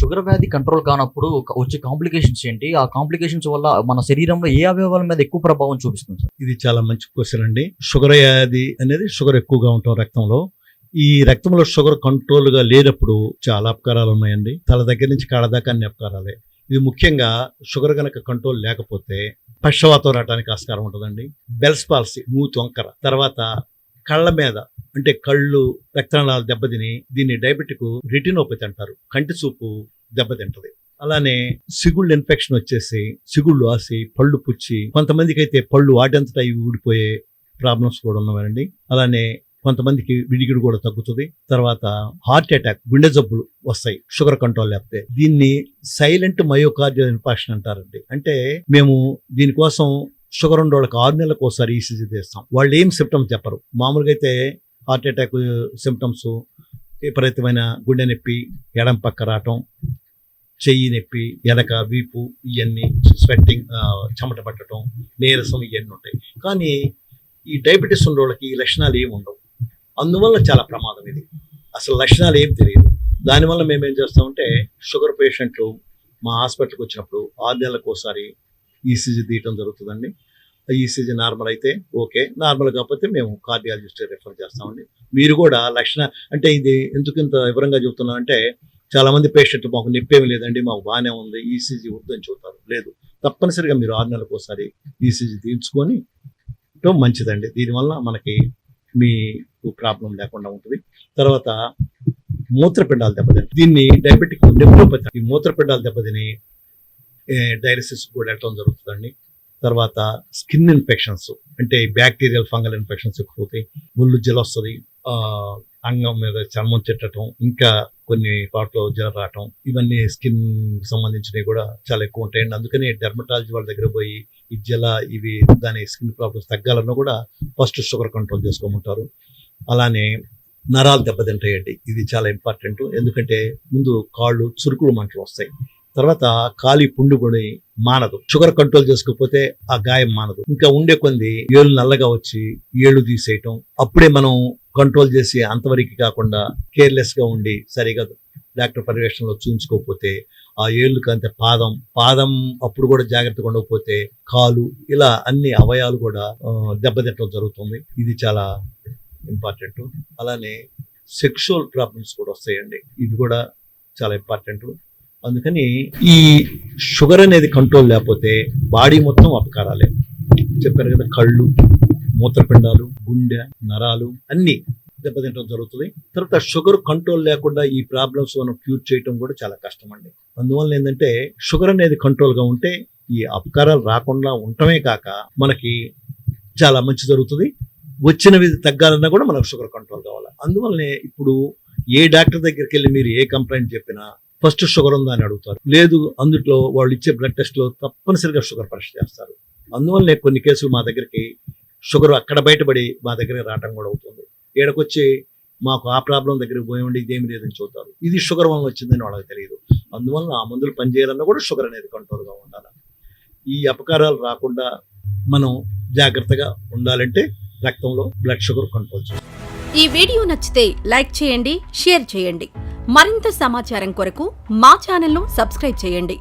Sugar వ్యాధి control కానప్పుడు వచ్చే కాంప్లికేషన్స్ ఏంటి? ఆ కాంప్లికేషన్స్ వల్ల మన శరీరంలో ఏ అవయవాల మీద ఎక్కువ ప్రభావం చూపిస్తుంది సార్? ఇది చాలా మంచి క్వశ్చన్ అండి. షుగర్ వ్యాధి అనేది షుగర్ ఎక్కువగా ఉంటాం రక్తంలో. ఈ రక్తంలో షుగర్ కంట్రోల్గా లేనప్పుడు చాలా అపకారాలు ఉన్నాయండి. తల దగ్గర నుంచి కాళ్ళ దాకా అన్ని అపకారాలే. ఇది ముఖ్యంగా షుగర్ కనుక కంట్రోల్ లేకపోతే పక్షవాతం రావడానికి ఆస్కారం ఉంటుందండి. బెల్స్ పాలసీ మూతి వంకర. తర్వాత కళ్ళ మీద అంటే కళ్ళు రక్తనాళాలు దెబ్బతిని దీన్ని డయాబెటిక్ రెటినోపతి అంటారు. కంటి చూపు దెబ్బతింటది. అలానే సిగుళ్ళు ఇన్ఫెక్షన్ వచ్చేసి సిగుళ్ళు ఆసి పళ్ళు పుచ్చి కొంతమందికి అయితే పళ్ళు వాటంతటా ఇవి ఊడిపోయే ప్రాబ్లమ్స్ కూడా ఉన్నవండి అలానే కొంతమందికి విడిగిడి కూడా తగ్గుతుంది. తర్వాత హార్ట్ అటాక్ గుండె జబ్బులు వస్తాయి షుగర్ కంట్రోల్ లేకపోతే. దీన్ని సైలెంట్ మయోకార్డియల్ ఇన్ఫాక్షన్ అంటారండి. అంటే మేము దీనికోసం షుగర్ ఉన్న వాళ్ళకి ఆరు నెలలకు ఒకసారి ఈసీజీ తీస్తాం. వాళ్ళు ఏం సిమ్టమ్స్ చెప్పరు. మామూలుగా అయితే హార్ట్ అటాక్ సిమ్టమ్స్ విపరీతమైన గుండె నొప్పి ఎడం పక్క రావటం చెయ్యి నొప్పి ఎనక వీపు ఇవన్నీ స్వెట్టింగ్ చెమట పట్టడం నీరసం ఇవన్నీ ఉంటాయి. కానీ ఈ డయాబెటీస్ ఉన్న వాళ్ళకి ఈ లక్షణాలు ఏమి ఉండవు. అందువల్ల చాలా ప్రమాదం ఇది. అసలు లక్షణాలు ఏం తెలియదు. దానివల్ల మేము ఏం చేస్తామంటే షుగర్ పేషెంట్లు మా హాస్పిటల్కి వచ్చినప్పుడు ఆరు నెలలకు ఒకసారి ఈసీజీ తీయటం జరుగుతుందండి. ఈసీజీ నార్మల్ అయితే ఓకే. నార్మల్ కాకపోతే మేము కార్డియాలజిస్ట్ రిఫర్ చేస్తామండి. మీరు కూడా లక్షణ అంటే ఇది ఎందుకు ఇంత వివరంగా చెబుతున్నా అంటే చాలామంది పేషెంట్ మాకు నొప్పేమి లేదండి మాకు బాగానే ఉంది ఈసీజీ వద్దని చెబుతారు. లేదు. తప్పనిసరిగా మీరు ఆరు నెలలకు ఒకసారి ఈసీజీ తీయించుకొని మంచిదండి. దీనివల్ల మనకి మీకు ప్రాబ్లం లేకుండా ఉంటుంది. తర్వాత మూత్రపిండాలు దెబ్బతిని దీన్ని డయాబెటిక్ నెప్రోపతి ఈ మూత్రపిండాలు దెబ్బతిని డయాలసిస్ కూడా వెళ్ళటం జరుగుతుందండి. తర్వాత స్కిన్ ఇన్ఫెక్షన్స్ అంటే బ్యాక్టీరియల్ ఫంగల్ ఇన్ఫెక్షన్స్ ఎక్కువ అవుతాయి ముళ్ళు జల వస్తుంది అంగం మీద చర్మం చెట్టడం ఇంకా కొన్ని పాటలో జల రావటం ఇవన్నీ స్కిన్ సంబంధించినవి కూడా చాలా ఎక్కువ ఉంటాయండి. అందుకని డెర్మటాలజీ వాళ్ళ దగ్గర పోయి ఈ జల ఇవి దాని స్కిన్ ప్రాబ్లమ్స్ తగ్గాలన్నా కూడా ఫస్ట్ షుగర్ కంట్రోల్ చేసుకోమంటారు. అలానే నరాలు దెబ్బతింటాయండి. ఇది చాలా ఇంపార్టెంట్ ఎందుకంటే ముందు కాళ్ళు చురుకులు మంటలు వస్తాయి. తర్వాత కాలి పుండు కూడా మానదు. షుగర్ కంట్రోల్ చేసుకోకపోతే ఆ గాయం మానదు. ఇంకా ఉండే కొంది ఏళ్ళు నల్లగా వచ్చి ఏళ్ళు తీసేయటం. అప్పుడే మనం కంట్రోల్ చేసి అంతవరకు కాకుండా కేర్లెస్గా ఉండి సరిగా డాక్టర్ పర్యవేక్షణలో చూపించుకోకపోతే ఆ ఏళ్ళు అంతే పాదం పాదం అప్పుడు కూడా జాగ్రత్తగా ఉండకపోతే కాలు ఇలా అన్ని అవయాలు కూడా దెబ్బతిట్టడం దెబ్బతింటడం జరుగుతుంది. ఇది చాలా ఇంపార్టెంట్. అలానే సెక్షువల్ ప్రాబ్లమ్స్ కూడా వస్తాయండి. ఇది కూడా చాలా ఇంపార్టెంట్. అందుకని ఈ షుగర్ అనేది కంట్రోల్ లేకపోతే బాడీ మొత్తం అపకారాలే. చెప్పారు కదా కళ్ళు మూత్రపిండాలు గుండె నరాలు అన్ని దెబ్బతింటడం జరుగుతుంది. తర్వాత షుగర్ కంట్రోల్ లేకుండా ఈ ప్రాబ్లమ్స్ మనం క్యూర్ చేయటం కూడా చాలా కష్టం అండి అందువల్ల ఏంటంటే షుగర్ అనేది కంట్రోల్గా ఉంటే ఈ అపకారాలు రాకుండా ఉండటమే కాక మనకి చాలా మంచి జరుగుతుంది. వచ్చినవి తగ్గాలన్నా కూడా మనకు షుగర్ కంట్రోల్ కావాలి. అందువల్లనే ఇప్పుడు ఏ డాక్టర్ దగ్గరికి వెళ్ళి మీరు ఏ కంప్లైంట్ చెప్పినా ఫస్ట్ షుగర్ ఉందా అని అడుగుతారు. లేదు అందుట్లో వాళ్ళు ఇచ్చే బ్లడ్ టెస్ట్లో తప్పనిసరిగా షుగర్ పరీక్ష చేస్తారు. అందువల్లనే కొన్ని కేసులు మా దగ్గరికి షుగర్ అక్కడ బయటపడి మా దగ్గరికి రావటం కూడా అవుతుంది. ఏడకొచ్చి మాకు ఆ ప్రాబ్లం దగ్గరికి పోయి ఇదేమి లేదని చూస్తారు ఇది షుగర్ వల్ల వచ్చిందని వాళ్ళకి తెలియదు. అందువల్ల ఆ మందులు పనిచేయాలన్నా కూడా షుగర్ అనేది కంట్రోల్గా ఉండాలి. ఈ అపకారాలు రాకుండా మనం జాగ్రత్తగా ఉండాలంటే రక్తంలో బ్లడ్ షుగర్ కంట్రోల్ చేయాలి. ఈ వీడియో నచ్చితే లైక్ చేయండి షేర్ చేయండి. మరింత సమాచారం కొరకు మా ఛానల్ను సబ్స్క్రైబ్ చేయండి.